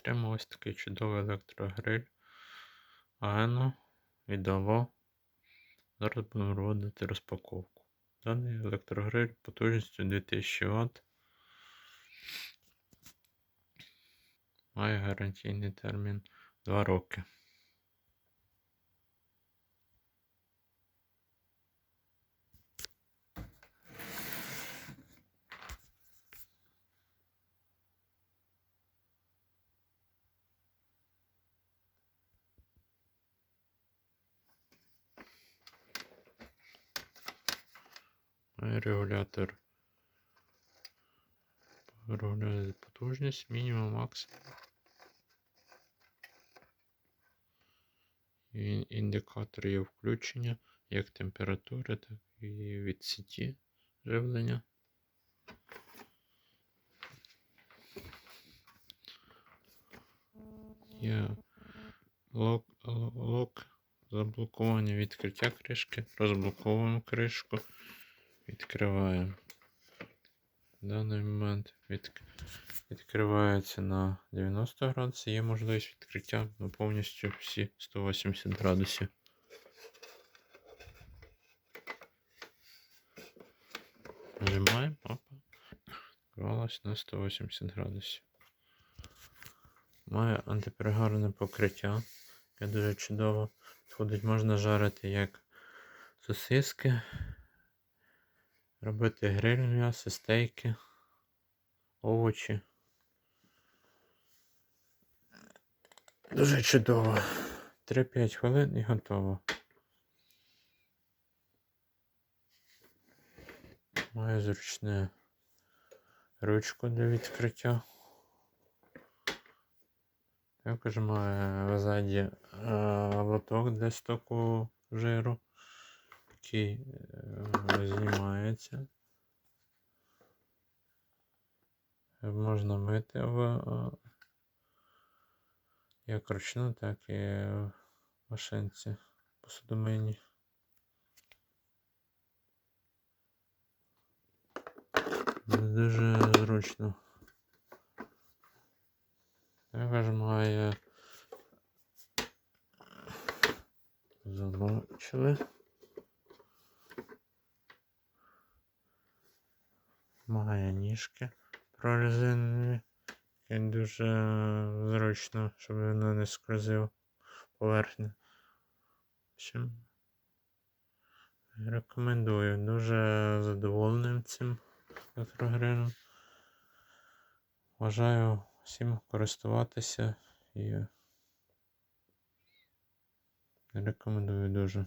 Отримав ось такий чудовий електрогриль Аено від Зараз будемо проводити розпаковку. Даний електрогриль потужністю 2000 Вт. Має гарантійний термін 2 роки. Регулятор. Регулює потужність, мінімум, максимум. Індикатор є включення як температури, так і від сіті живлення. Є лок, лок заблокування відкриття кришки. Розблоковуємо кришку. Відкриваємо. В даний момент від... відкривається на 90 градусів. Є можливість відкриття на повністю всі 180 градусів. Нажимаємо, опа. Відкривалось на 180 градусів. Має антиперегарне покриття, яке дуже чудово. Підходить, можна жарити як сосиски, робити гриль м'ясо, стейки, овочі. Дуже чудово. 3-5 хвилин і готово. Має зручне ручку для відкриття. Також має ззаді е, лоток для стоку жиру, який е, знімається. Можна мити в е, як ручну, так і в машинці посудомийні. Дуже зручно. Також має замочили. Має ніжки прорезинові. І дуже зручно, щоб воно не скользив поверхню. В общем, рекомендую. Дуже задоволеним цим електрогрилем. Бажаю всім користуватися і рекомендую дуже.